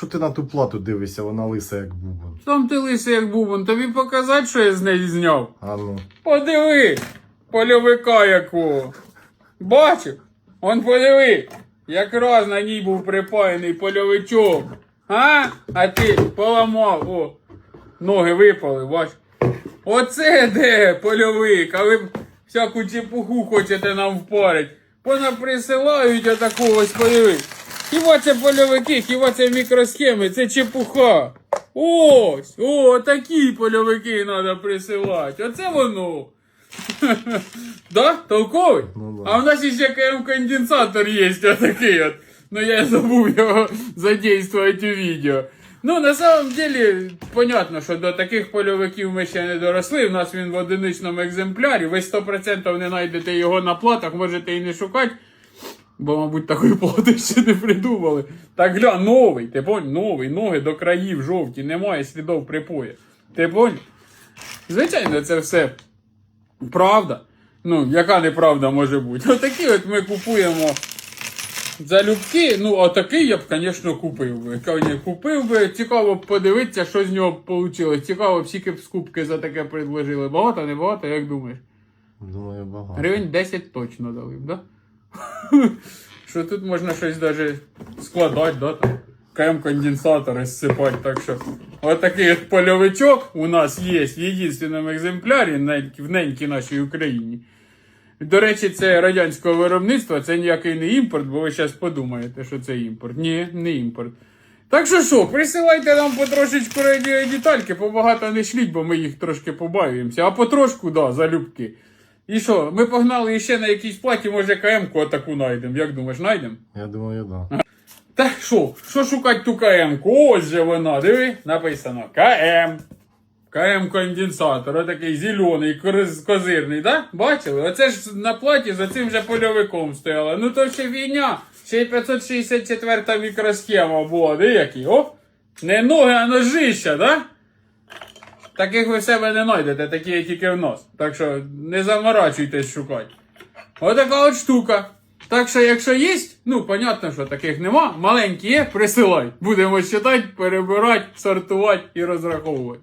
Що ти на ту плату дивишся, вона лиса як бубон. Там ти лисий як бубон, тобі показати, що я з неї зняв. А ну. Подиви, польовика якого. Бачив? Он подиви. Якраз на ній був припаяний польовичок. А? А ти поламав. О, ноги випали, бач. Оце де польовик, а ви всяку чепуху хочете нам впарить. Понаприсилають отаку ось подиви. Хіба це польовики, хіба це мікросхеми, це чепуха. Ось, о, такі польовики треба присилати. Оце воно. Да? Толковий? Ну да. А в нас ще КМ конденсатор є отакий от. Ну я забув його задействувати у відео. Ну, на самом деле, понятно, що до таких польовиків ми ще не доросли. У нас він в одиничному екземплярі. Ви 100% не знайдете його на платах, можете і не шукати. Бо, мабуть, такої плати ще не придумали. Так гля, новий, ти понял? Новий, ноги до країв жовті, немає слідов припоя. Ти понял? Звичайно, це все правда. Ну, яка неправда може бути? Отакі от ми купуємо залюбки. Ну, а такий я б, звісно, купив би. Купив би, цікаво б подивитися, що з нього вийшло. Цікаво, б, скільки б скупки за таке предложили. Багато, не багато, як думаєш? Думаю, багато. Гривень 10 точно дали б, да? Що тут можна щось даже складати, да? Там, КМ-конденсатори зсипати, так що. Отакий от польовичок у нас є в єдинственному екземплярі в ненькій нашій Україні. До речі, це радянського виробництва, це ніякий не імпорт, бо ви зараз подумаєте, що це імпорт. Ні, не імпорт. Так що що, присилайте нам потрошечку радіодетальки, побагато не шліть, бо ми їх трошки побаюємося. А потрошку, да, залюбки. І що, ми погнали ще на якійсь платі, може КМ-ку атаку знайдемо. Як думаєш, знайдемо? Я думаю, да. Та що, що шукати ту КМ-ку? Ось же вона, диви, написано КМ. КМ-конденсатор, отакий зелений, козирний, да? Бачили? Оце ж на платі за цим же польовиком стояла. Ну то ще війня. Ще й 564 мікросхема була, де які? О! Не ноги, а ножища, да? Таких ви в себе не знайдете, такі є тільки в нас. Так що не заморачуйтесь шукати. Отака от штука. Так що, якщо є, ну, понятно, що таких нема, маленькі є, присилай. Будемо читати, перебирати, сортувати і розраховувати.